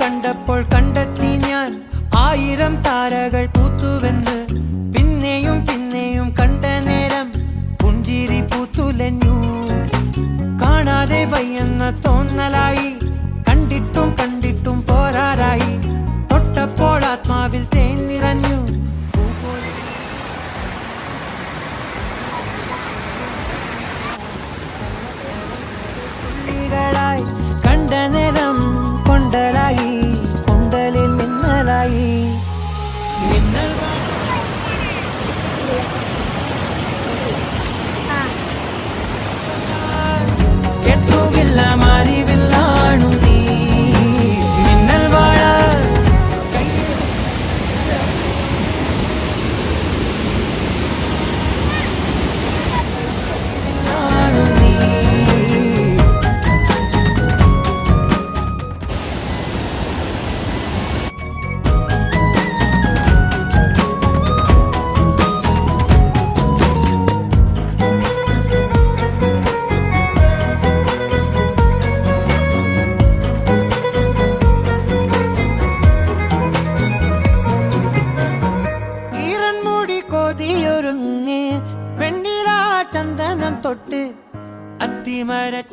കണ്ടപ്പോൾ കണ്ടെത്തി ഞാൻ ആയിരം താരകൾ പൂത്തുവെന്ന് എന്ന തോന്നലായി.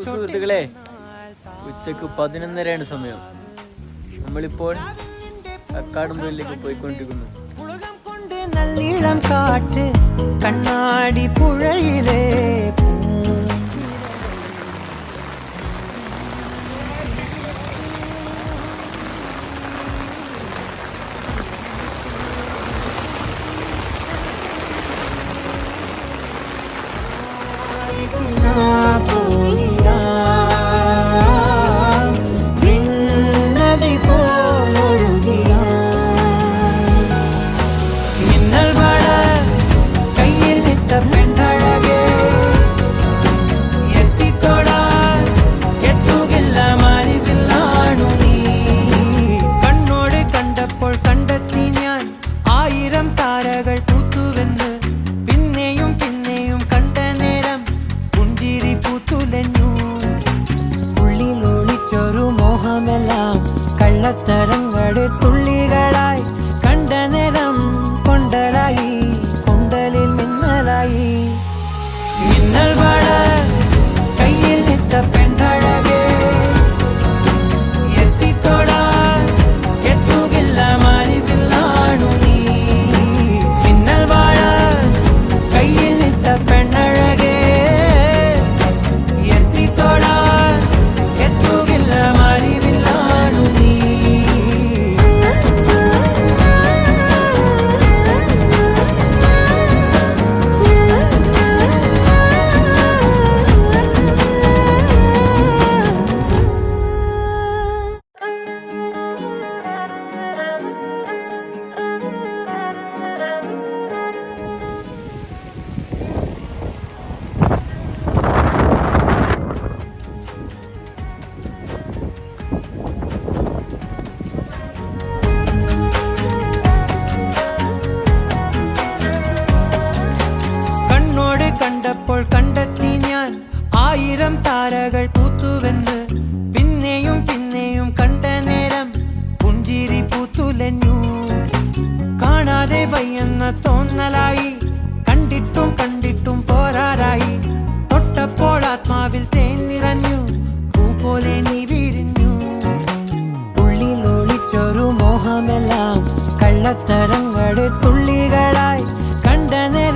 സുഹൃത്തുക്കളെ ഉച്ചയ്ക്ക് പതിനൊന്നരയാണ് സമയം. നമ്മളിപ്പോൾ കക്കാടുമ്പയിലേക്ക് പോയിക്കൊണ്ടിരിക്കുന്നു. കൊണ്ട് നല്ലിളം കാട്ട് കണ്ണാടി പുഴയിലേ கரங்கள் துள்ளிகளாய் கண்ட நிறம் கொண்டலாகி ആയിരം താരകൾ പൂത്തുവെന്ന് പിന്നെയും പിന്നെയും കണ്ട നേരം പുഞ്ചിരി പൂത്തുലഞ്ഞു. കാണാതെ വയ്യെന്ന തോന്നലായി. കണ്ടിട്ടും കണ്ടിട്ടും പോരാറായി. തൊട്ടപ്പോൾ ആത്മാവിൽ തേന്നിറഞ്ഞു. പൂ പോലെ നീ വിരിഞ്ഞു. ഉള്ളിൽ ഒളിച്ചൊരു മോഹമെല്ലാം കള്ളത്തരങ്ങളെ തുള്ളികളായി. കണ്ടനേ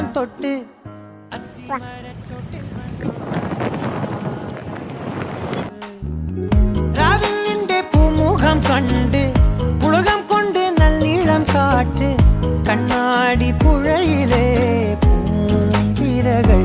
അത്തിമരം തൊട്ട്. രാവിൽ പൂമുഖം കണ്ട് പുളകം കൊണ്ട് നല്ലിളം കാറ്റ് കണ്ണാടി പുഴയിലെ പൂന്തിരകൾ